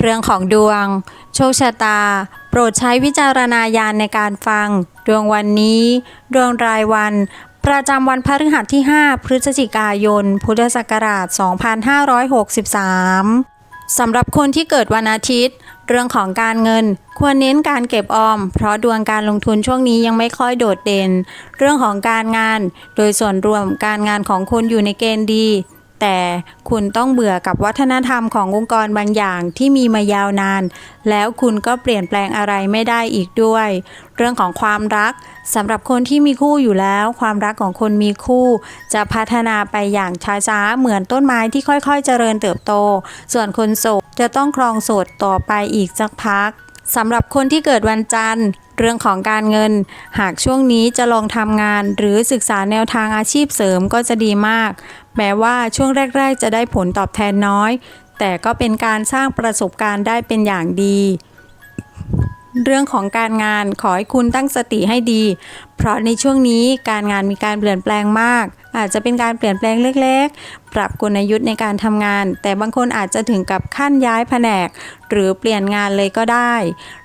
เรื่องของดวง โชคชะตา โปรดใช้วิจารณญาณในการฟัง ดวงวันนี้ ดวงรายวัน ประจำวันพฤหัสที่ 5 พฤศจิกายน พุทธศักราช 2563 สำหรับคนที่เกิดวันอาทิตย์ เรื่องของการเงิน ควรเน้นการเก็บออม เพราะดวงการลงทุนช่วงนี้ยังไม่ค่อยโดดเด่น เรื่องของการงาน โดยส่วนรวมการงานของคุณอยู่ในเกณฑ์ดี แต่คุณต้องเบื่อกับวัฒนธรรมขององค์กรบางอย่างที่มีมายาวนาน แล้วคุณก็เปลี่ยนแปลงอะไรไม่ได้อีกด้วย เรื่องของความรักสำหรับคนที่มีคู่อยู่แล้ว ความรักของคนมีคู่ จะพัฒนาไปอย่างช้าๆเหมือนต้นไม้ที่ค่อยๆ เจริญเติบโต ส่วนคนโสดจะต้องครองโสดต่อไปอีกสักพักสำหรับคนที่เกิดวันจันทร์ เรื่องของการเงิน หากช่วงนี้จะลองทำงาน หรือศึกษาแนวทางอาชีพเสริมก็จะดีมาก แม้ว่าช่วงแรก ๆ จะได้ผลตอบแทนน้อย แต่ก็เป็นการสร้างประสบการณ์ได้เป็นอย่างดีเรื่องของการงานขอให้คุณตั้งสติให้ดี เพราะในช่วงนี้การงานมีการเปลี่ยนแปลงมาก อาจจะเป็นการเปลี่ยนแปลงเล็ก ๆ ปรับกลยุทธ์ในการทำงาน แต่บางคนอาจจะถึงกับขั้นย้ายแผนก หรือเปลี่ยนงานเลยก็ได้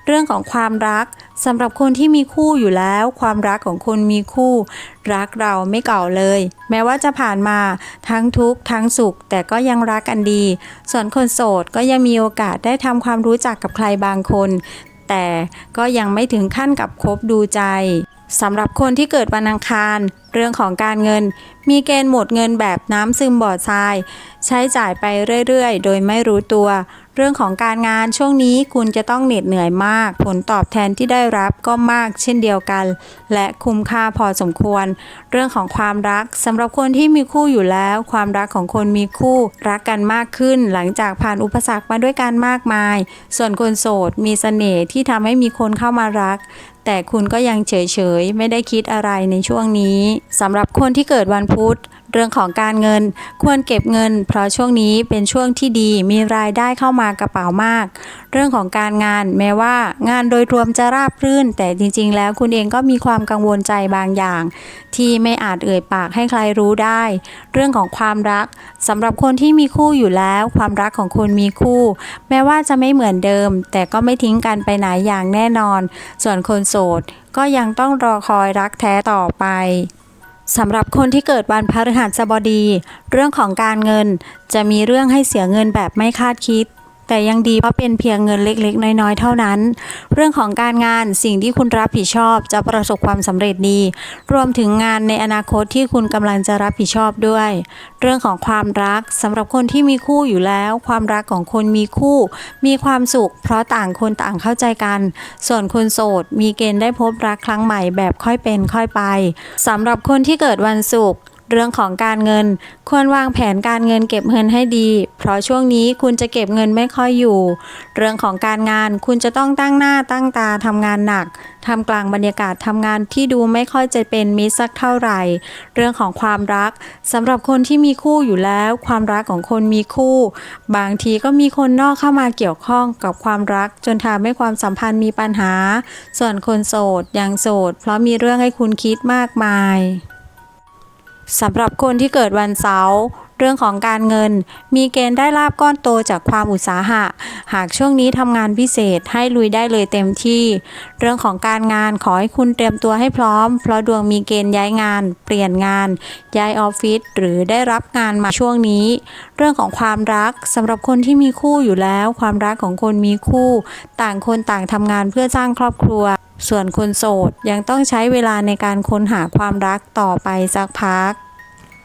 เรื่องของความรัก สำหรับคนที่มีคู่อยู่แล้ว ความรักของคนมีคู่ รักเราไม่เก่าเลย แม้ว่าจะผ่านมาทั้งทุกข์ทั้งสุข แต่ก็ยังรักกันดี ส่วนคนโสดก็ยังมีโอกาสได้ทำความรู้จักกับใครบางคน แต่ก็ยังไม่ถึงขั้นกับคบดูใจสำหรับคนที่เกิดวันอังคาร เรื่องของการเงิน มีเกณฑ์หมดเงินแบบน้ำซึมบ่อทราย ใช้จ่ายไปเรื่อยๆ โดยไม่รู้ตัว เรื่องของการงานช่วงนี้คุณจะต้องเหน็ดเหนื่อยมาก ผลตอบแทนที่ได้รับก็มากเช่นเดียวกัน และคุ้มค่าพอสมควร เรื่องของความรักสำหรับคนที่มีคู่อยู่แล้ว ความรักของคนมีคู่รักกันมากขึ้น หลังจากผ่านอุปสรรคมาด้วยกันมากมาย ส่วนคนโสดมีเสน่ห์ที่ทำให้มีคนเข้ามารักแต่คุณก็ยังเฉยๆ ไม่ได้คิดอะไรในช่วงนี้สำหรับคนที่เกิดวันพุธ เรื่องของการเงินควรเก็บเงิน เพราะช่วงนี้เป็นช่วงที่ดีมีรายได้เข้ามากระเป๋ามาก เรื่องของการงานแม้ว่างานโดยรวมจะราบรื่น แต่จริงๆ แล้วคุณเองก็มีความกังวลใจบางอย่าง ที่ไม่อาจเอ่ยปากให้ใครรู้ได้ เรื่องของความรักสำหรับคนที่มีคู่อยู่แล้ว ความรักของคนมีคู่ แม้ว่าจะไม่เหมือนเดิม แต่ก็ไม่ทิ้งกันไปไหนอย่างแน่นอน ส่วนคนโสดก็ยังต้องรอคอยรักแท้ต่อไป สำหรับคนที่เกิดวันพฤหัสบดี เรื่องของการเงินจะมีเรื่องให้เสียเงินแบบไม่คาดคิด แต่ยังดีเพราะเป็นเพียงเงินเล็กๆ น้อยๆ เท่านั้น เรื่องของการงานสิ่งที่คุณรับผิดชอบจะประสบความสำเร็จดี รวมถึงงานในอนาคตที่คุณกำลังจะรับผิดชอบด้วย เรื่องของความรักสำหรับคนที่มีคู่อยู่แล้ว ความรักของคนมีคู่ มีความสุข เพราะต่างคนต่างเข้าใจกัน ส่วนคนโสด มีเกณฑ์ได้พบรักครั้งใหม่แบบค่อยเป็นค่อยไปสำหรับคนที่เกิดวันศุกร์ เรื่องของการเงิน ควรวางแผนการเงินเก็บเงินให้ดี เพราะช่วงนี้คุณจะเก็บเงินไม่ค่อยอยู่ เรื่องของการงานคุณจะต้องตั้งหน้าตั้งตาทำงานหนักทำกลางบรรยากาศทำงานที่ดูไม่ค่อยจะเป็นมิตรสักเท่าไหร่ เรื่องของความรักสำหรับคนที่มีคู่อยู่แล้ว ความรักของคนมีคู่ บางทีก็มีคนนอกเข้ามาเกี่ยวข้องกับความรัก จนทำให้ความสัมพันธ์มีปัญหา ส่วนคนโสดยังโสด เพราะมีเรื่องให้คุณคิดมากมาย สำหรับคนที่เกิดวันเสาร์เรื่องของการเงิน มีเกณฑ์ได้ลาบก้อนโตจากความอุตสาหะ หากช่วงนี้ทำงานพิเศษให้ลุยได้เลยเต็มที่ เรื่องของการงานขอให้คุณเตรียมตัวให้พร้อม เพราะดวงมีเกณฑ์ย้ายงาน เปลี่ยนงาน ย้ายออฟฟิศหรือได้รับงานมาช่วงนี้ เรื่องของความรักสำหรับคนที่มีคู่อยู่แล้ว ความรักของคนมีคู่ ต่างคนต่างทำงานเพื่อสร้างครอบครัว ส่วนคนโสดยังต้องใช้เวลาในการค้นหาความรักต่อไปสักพัก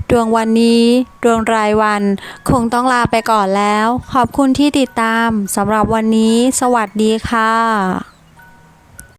ดวงวันนี้ ดวงรายวัน คงต้องลาไปก่อนแล้ว ขอบคุณที่ติดตามสำหรับวันนี้ สวัสดีค่ะ